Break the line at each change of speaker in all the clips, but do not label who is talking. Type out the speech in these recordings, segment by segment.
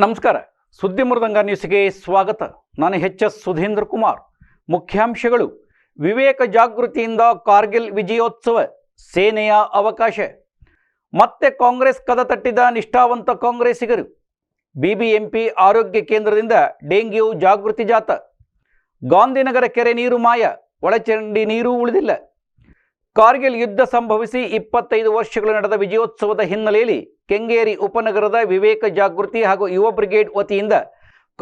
ನಮಸ್ಕಾರ. ಸುದ್ದಿ ಮೃದಂಗ ನ್ಯೂಸ್ಗೆ ಸ್ವಾಗತ. ನಾನು ಎಚ್ ಎಸ್ ಸುಧೀಂದ್ರ ಕುಮಾರ್. ಮುಖ್ಯಾಂಶಗಳು. ವಿವೇಕ ಜಾಗೃತಿಯಿಂದ ಕಾರ್ಗಿಲ್ ವಿಜಯೋತ್ಸವ ಸೇನೆಯ ಅವಕಾಶ. ಮತ್ತೆ ಕಾಂಗ್ರೆಸ್ ಕದ ತಟ್ಟಿದ ನಿಷ್ಠಾವಂತ ಕಾಂಗ್ರೆಸ್ಸಿಗರು. ಬಿಬಿಎಂಪಿ ಆರೋಗ್ಯ ಕೇಂದ್ರದಿಂದ ಡೆಂಗ್ಯೂ ಜಾಗೃತಿ ಜಾತ ಗಾಂಧಿನಗರ ಕೆರೆ ನೀರು ಮಾಯ. ಒಳಚರಂಡಿ ನೀರು ಉಳಿದಿಲ್ಲ. ಕಾರ್ಗಿಲ್ ಯುದ್ಧ ಸಂಭವಿಸಿ ಇಪ್ಪತ್ತೈದು ವರ್ಷಗಳು ನಡೆದ ವಿಜಯೋತ್ಸವದ ಹಿನ್ನೆಲೆಯಲ್ಲಿ ಕೆಂಗೇರಿ ಉಪನಗರದ ವಿವೇಕ ಜಾಗೃತಿ ಹಾಗೂ ಯುವ ಬ್ರಿಗೇಡ್ ವತಿಯಿಂದ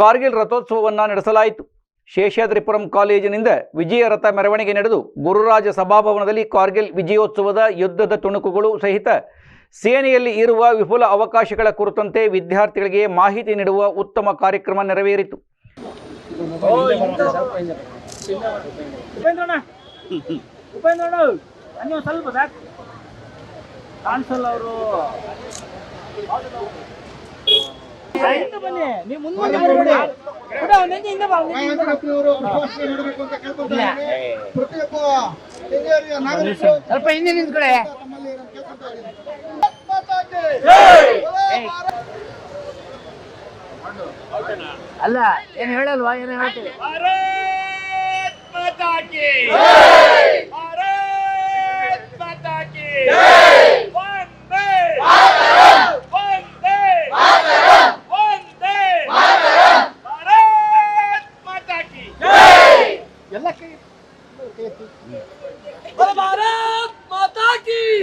ಕಾರ್ಗಿಲ್ ರಥೋತ್ಸವವನ್ನು ನಡೆಸಲಾಯಿತು. ಶೇಷಾದ್ರಿಪುರಂ ಕಾಲೇಜಿನಿಂದ ವಿಜಯ ರಥ ಮೆರವಣಿಗೆ ನಡೆದು ಗುರುರಾಜ ಸಭಾಭವನದಲ್ಲಿ ಕಾರ್ಗಿಲ್ ವಿಜಯೋತ್ಸವದ ಯುದ್ಧದ ತುಣುಕುಗಳು ಸಹಿತ ಸೇನೆಯಲ್ಲಿ ಇರುವ ವಿಪುಲ ಅವಕಾಶಗಳ ಕುರಿತಂತೆ ವಿದ್ಯಾರ್ಥಿಗಳಿಗೆ ಮಾಹಿತಿ ನೀಡುವ ಉತ್ತಮ ಕಾರ್ಯಕ್ರಮ ನೆರವೇರಿತು.
ಉಪೇಂದ್ರಣ್ಣ. ಉಪೇಂದ್ರಣ್ಣ ನೀವು ಸ್ವಲ್ಪ ಬ್ಯಾಕ್. ಕಾನ್ಸಲ್ ಅವರು. ಬನ್ನಿ ನೀವು ಮುಂದೆ ಸ್ವಲ್ಪ ಹಿಂದೆ ನಿಂತ್ಕೊಳ್ಳಿ. ಅಲ್ಲ? ಏನ್ ಹೇಳಲ್ವಾ ಏನು ಹೇಳ್ತೀವಿ भारत माता की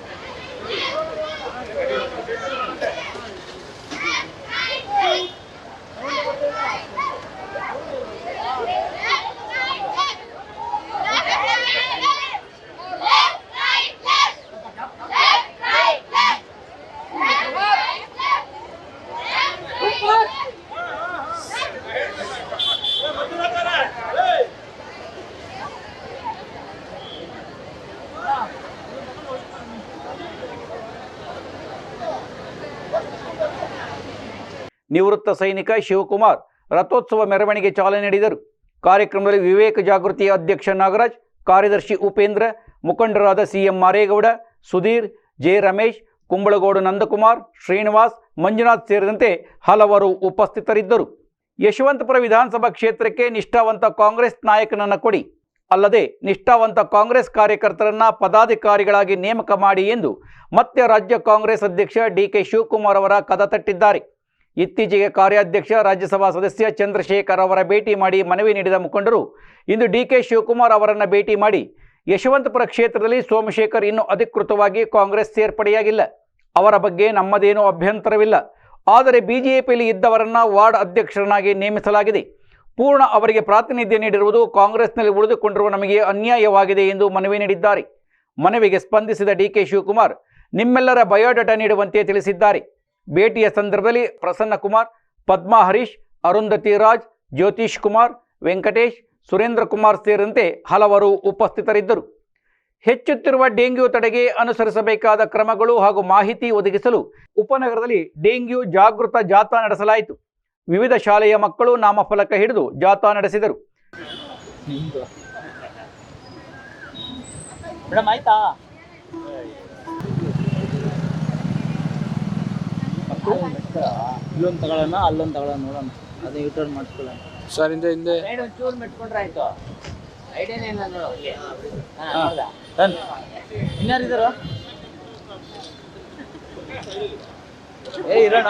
ನಿವೃತ್ತ ಸೈನಿಕ ಶಿವಕುಮಾರ್ ರಥೋತ್ಸವ ಮೆರವಣಿಗೆ ಚಾಲನೆ ನೀಡಿದರು. ಕಾರ್ಯಕ್ರಮದಲ್ಲಿ ವಿವೇಕ ಜಾಗೃತಿಯ ಅಧ್ಯಕ್ಷ ನಾಗರಾಜ್, ಕಾರ್ಯದರ್ಶಿ ಉಪೇಂದ್ರ, ಮುಖಂಡರಾದ ಸಿಎಂ ಮಾರೇಗೌಡ, ಸುಧೀರ್, ಜೆ ರಮೇಶ್, ಕುಂಬಳಗೋಡು ನಂದಕುಮಾರ್, ಶ್ರೀನಿವಾಸ್, ಮಂಜುನಾಥ್ ಸೇರಿದಂತೆ ಹಲವರು ಉಪಸ್ಥಿತರಿದ್ದರು. ಯಶವಂತಪುರ ವಿಧಾನಸಭಾ ಕ್ಷೇತ್ರಕ್ಕೆ ನಿಷ್ಠಾವಂತ ಕಾಂಗ್ರೆಸ್ ನಾಯಕನನ್ನು ಕೊಡಿ. ಅಲ್ಲದೆ ನಿಷ್ಠಾವಂತ ಕಾಂಗ್ರೆಸ್ ಕಾರ್ಯಕರ್ತರನ್ನ ಪದಾಧಿಕಾರಿಗಳಾಗಿ ನೇಮಕ ಮಾಡಿ ಎಂದು ಮತ್ತೆ ರಾಜ್ಯ ಕಾಂಗ್ರೆಸ್ ಅಧ್ಯಕ್ಷ ಡಿಕೆ ಶಿವಕುಮಾರ್ ಅವರ ಕದ ತಟ್ಟಿದ್ದಾರೆ. ಇತ್ತೀಚೆಗೆ ಕಾರ್ಯಾಧ್ಯಕ್ಷ, ರಾಜ್ಯಸಭಾ ಸದಸ್ಯ ಚಂದ್ರಶೇಖರ್ ಅವರ ಭೇಟಿ ಮಾಡಿ ಮನವಿ ನೀಡಿದ ಮುಖಂಡರು, ಇಂದು ಡಿ ಕೆ ಶಿವಕುಮಾರ್ ಅವರನ್ನು ಭೇಟಿ ಮಾಡಿ ಯಶವಂತಪುರ ಕ್ಷೇತ್ರದಲ್ಲಿ ಸೋಮಶೇಖರ್ ಇನ್ನೂ ಅಧಿಕೃತವಾಗಿ ಕಾಂಗ್ರೆಸ್ ಸೇರ್ಪಡೆಯಾಗಿಲ್ಲ. ಅವರ ಬಗ್ಗೆ ನಮ್ಮದೇನೂ ಅಭ್ಯಂತರವಿಲ್ಲ. ಆದರೆ ಬಿಜೆಪಿಯಲ್ಲಿ ಇದ್ದವರನ್ನು ವಾರ್ಡ್ ಅಧ್ಯಕ್ಷರನ್ನಾಗಿ ನೇಮಿಸಲಾಗಿದೆ. ಪೂರ್ಣ ಅವರಿಗೆ ಪ್ರಾತಿನಿಧ್ಯ ನೀಡಿರುವುದು ಕಾಂಗ್ರೆಸ್ನಲ್ಲಿ ಉಳಿದುಕೊಂಡಿರುವ ನಮಗೆ ಅನ್ಯಾಯವಾಗಿದೆ ಎಂದು ಮನವಿ ನೀಡಿದ್ದಾರೆ. ಮನವಿಗೆ ಸ್ಪಂದಿಸಿದ ಡಿ ಕೆ ಶಿವಕುಮಾರ್, ನಿಮ್ಮೆಲ್ಲರ ಬಯೋಡಾಟಾ ನೀಡುವಂತೆ ತಿಳಿಸಿದ್ದಾರೆ. ಭೇಟಿಯ ಸಂದರ್ಭದಲ್ಲಿ ಪ್ರಸನ್ನ ಕುಮಾರ್, ಪದ್ಮಾ ಹರೀಶ್, ಅರುಂಧತಿ ರಾಜ್, ಜ್ಯೋತಿಷ್ ಕುಮಾರ್, ವೆಂಕಟೇಶ್, ಸುರೇಂದ್ರ ಕುಮಾರ್ ಸೇರಿದಂತೆ ಹಲವರು ಉಪಸ್ಥಿತರಿದ್ದರು. ಹೆಚ್ಚುತ್ತಿರುವ ಡೆಂಗ್ಯೂ ತಡೆಗೆ ಅನುಸರಿಸಬೇಕಾದ ಕ್ರಮಗಳು ಹಾಗೂ ಮಾಹಿತಿ ಒದಗಿಸಲು ಉಪನಗರದಲ್ಲಿ ಡೆಂಗ್ಯೂ ಜಾಗೃತ ಜಾಥಾ ನಡೆಸಲಾಯಿತು. ವಿವಿಧ ಶಾಲೆಯ ಮಕ್ಕಳು ನಾಮಫಲಕ ಹಿಡಿದು ಜಾಥಾ ನಡೆಸಿದರು.
ಮೇಡಮ್ ಆಯ್ತಾ ಇಲ್ಲೊಂದು ತಗೊಳ್ಳೋಣ ಅಲ್ಲೊಂದು ತಗೊಳ್ಳೋಣ ನೋಡೋಣ. ಅದೇ ಯೂಟರ್ನ್ ಮಾಡ್ಕೊಳ್ಳೋಣ. ಮಾಡಿಸ್ಕೊಳ್ಳೋಣ
ಸರ್ ಹಿಂದೆ ಹಿಂದೆ.
ಚೂರು ಒಂಚೂರು ಮೆಟ್ಕೊಂಡ್ರೆ ಆಯ್ತು. ಐಡಿಯಾನೇ ಇಲ್ಲ ನೋಡು ಇನ್ಯಾರಿದ್ದಾರ ಏ ಇರೋಣ.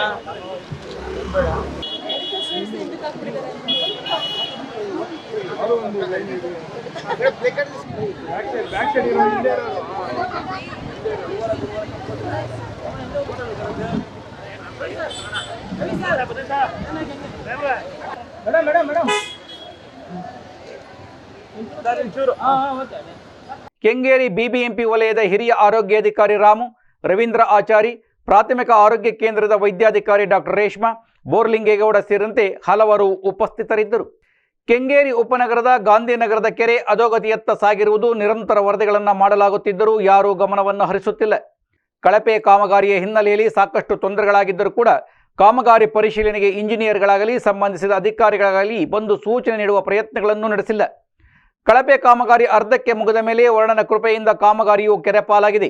Madam madam madam
Kengeri BBMP ವಲಯದ ಹಿರಿಯ ಆರೋಗ್ಯಾಧಿಕಾರಿ ರಾಮು, ರವೀಂದ್ರ ಆಚಾರಿ, ಪ್ರಾಥಮಿಕ ಆರೋಗ್ಯ ಕೇಂದ್ರದ ವೈದ್ಯಾಧಿಕಾರಿ ಡಾಕ್ಟರ್ ರೇಷ್ಮಾ, ಬೋರ್ಲಿಂಗೇಗೌಡ ಸೇರಿದಂತೆ ಹಲವರು ಉಪಸ್ಥಿತರಿದ್ದರು. ಕೆಂಗೇರಿ ಉಪನಗರದ ಗಾಂಧಿನಗರದ ಕೆರೆ ಅಧೋಗತಿಯತ್ತ ಸಾಗಿರುವುದು ನಿರಂತರ ವರದಿಗಳನ್ನು ಮಾಡಲಾಗುತ್ತಿದ್ದರೂ ಯಾರೂ ಗಮನವನ್ನು ಹರಿಸುತ್ತಿಲ್ಲ. ಕಳಪೆ ಕಾಮಗಾರಿಯ ಹಿನ್ನೆಲೆಯಲ್ಲಿ ಸಾಕಷ್ಟು ತೊಂದರೆಗಳಾಗಿದ್ದರೂ ಕೂಡ ಕಾಮಗಾರಿ ಪರಿಶೀಲನೆಗೆ ಇಂಜಿನಿಯರ್ಗಳಾಗಲಿ, ಸಂಬಂಧಿಸಿದ ಅಧಿಕಾರಿಗಳಾಗಲಿ ಬಂದು ಸೂಚನೆ ನೀಡುವ ಪ್ರಯತ್ನಗಳನ್ನು ನಡೆಸಿಲ್ಲ. ಕಳಪೆ ಕಾಮಗಾರಿ ಅರ್ಧಕ್ಕೆ ಮುಗಿದ ಮೇಲೆ ವರ್ಣನ ಕೃಪೆಯಿಂದ ಕಾಮಗಾರಿಯು ಕೆರೆ ಪಾಲಾಗಿದೆ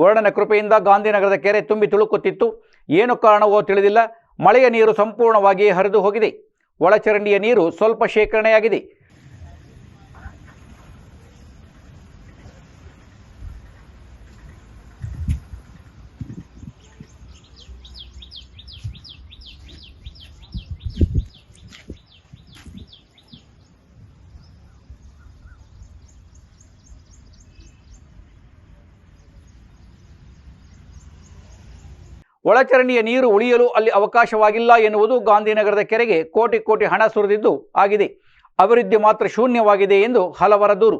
ವರ್ಣನ ಕೃಪೆಯಿಂದ ಗಾಂಧಿನಗರದ ಕೆರೆ ತುಂಬಿ ತುಳುಕುತ್ತಿತ್ತು. ಏನು ಕಾರಣವೋ ತಿಳಿದಿಲ್ಲ. ಮಳೆಯ ನೀರು ಸಂಪೂರ್ಣವಾಗಿ ಹರಿದು ಹೋಗಿದೆ. ಒಳಚರಂಡಿಯ ನೀರು ಸ್ವಲ್ಪ ಶೇಖರಣೆಯಾಗಿದೆ. ಒಳಚರಂಡಿಯ ನೀರು ಉಳಿಯಲು ಅಲ್ಲಿ ಅವಕಾಶವಾಗಿಲ್ಲ ಎನ್ನುವುದು ಗಾಂಧಿನಗರದ ಕೆರೆಗೆ ಕೋಟಿ ಕೋಟಿ ಹಣ ಸುರಿದಿದ್ದು ಆಗಿದೆ. ಅಭಿವೃದ್ಧಿ ಮಾತ್ರ ಶೂನ್ಯವಾಗಿದೆ ಎಂದು ಹಲವರ ದೂರು.